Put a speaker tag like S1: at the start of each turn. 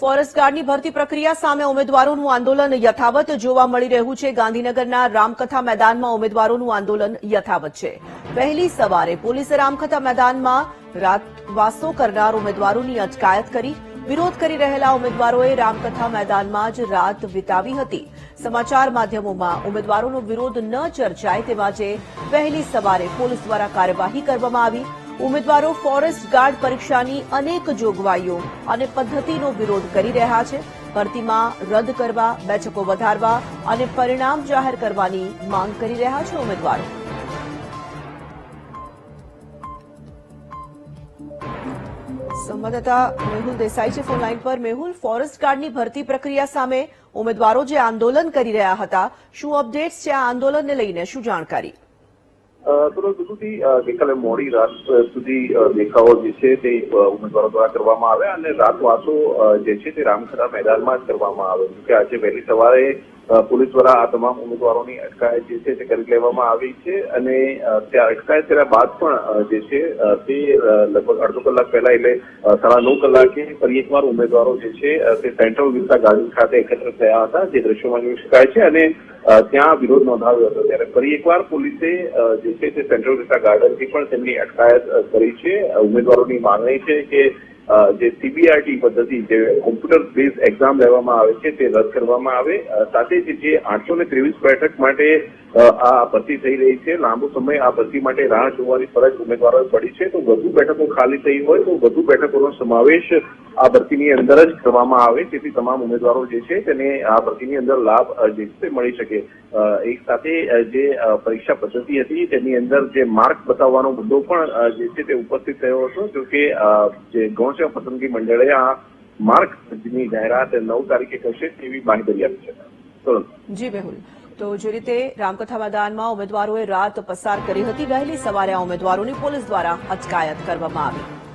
S1: Forest ગાર્ડની ભરતી પ્રક્રિયા સામે ઉમેદવારોનું આંદોલન યથાવત જોવા મળી રહ્યું છે. ગાંધીનગરના રામકથા મેદાનમાં ઉમેદવારોનું આંદોલન યથાવત છે. વહેલી સવારે પોલીસે રામકથા મેદાનમાં રાતવાસો કરનાર ઉમેદવારોની અટકાયત કરી, વિરોધ કરી રહેલા ઉમેદવારોએ રામકથા મેદાનમાં જ રાત વિતાવી હતી. સમાચાર માધ્યમોમાં ઉમેદવારોનો વિરોધ ન ચર્ચાય તેવા જે વહેલી સવારે પોલીસ દ્વારા કાર્યવાહી કરવામાં આવી. ઉમેદવારો ફોરેસ્ટ ગાર્ડ પરીક્ષાની અનેક જોગવાઈઓ અને પદ્ધતિનો વિરોધ કરી રહ્યા છે. ભરતીમાં રદ કરવા, બેઠકો વધારવા અને પરિણામ જાહેર કરવાની માંગ કરી રહ્યા છે ઉમેદવારો. સંવાદદાતા મેહુલ દેસાઈ છે ફોન લાઈન પર. મેહુલ ફોરેસ્ટ ગાર્ડની ભરતી પ્રક્રિયા સામે ઉમેદવારો જે આંદોલન કરી રહ્યા હતા, શું અપડેટ્સ છે આ આંદોલનને લઈને? શું જાણકારી?
S2: સુધી ગઈકાલે મોડી રાત સુધી દેખાવો જે છે તે ઉમેદવારો દ્વારા કરવામાં આવ્યા અને રાતવાસો જે છે તે રામખરા મેદાનમાં જ કરવામાં આવ્યો. કે આજે વહેલી સવારે પોલીસ દ્વારા આ તમામ ઉમેદવારોની અટકાયત જે છે તે કરી લેવામાં આવી છે અને ત્યાં અટકાયત કર્યા બાદ પણ જે છે તે લગભગ અડધો કલાક પહેલા એટલે સાડા નવ કલાકે ફરી એકવાર ઉમેદવારો જે છે તે સેન્ટ્રલ વિસ્તાર ગાર્ડન ખાતે એકત્ર થયા હતા, જે દ્રશ્યોમાં જોઈ શકાય છે અને ત્યાં વિરોધ નોંધાવ્યો હતો. ત્યારે ફરી એકવાર પોલીસે જે છે તે સેન્ટ્રલ વિસ્તાર ગાર્ડનથી પણ તેમની અટકાયત કરી છે. ઉમેદવારોની માંગણી છે કે જે સીબીઆરટી પદ્ધતિ જે કોમ્પ્યુટર બેઝ એક્ઝામ લેવામાં આવે છે, તે રદ કરવામાં આવે. સાથે જ જે આઠસો ને ત્રેવીસ બેઠક માટે આ ભરતી થઈ રહી છે, લાંબો સમય આ ભરતી માટે રાહ જોવાની ફરજ ઉમેદવારોએ પડી છે. તો વધુ બેઠકો ખાલી થઈ હોય તો વધુ બેઠકોનો સમાવેશ આ ભરતીની અંદર જ કરવામાં આવે. જેથી તમામ ઉમેદવારો જે છે તેને આ ભરતીની અંદર લાભ જે છે મળી શકે. એક સાથે જે પરીક્ષા પદ્ધતિ હતી તેની અંદર જે માર્ક બતાવવાનો મુદ્દો પણ જે છે તે ઉપસ્થિત થયો હતો. જો કે જે ગૌણ પસંદગી મંડળે આ માર્કની જાહેરાત નવ તારીખે કરશે તેવી માહિતી આપી છે.
S1: જી, મેહુલ. તો જે રીતે રામકથા મેદાનમાં ઉમેદવારોએ રાત પસાર કરી હતી, વહેલી સવારે આ ઉમેદવારોની પોલીસ દ્વારા અટકાયત કરવામાં આવી.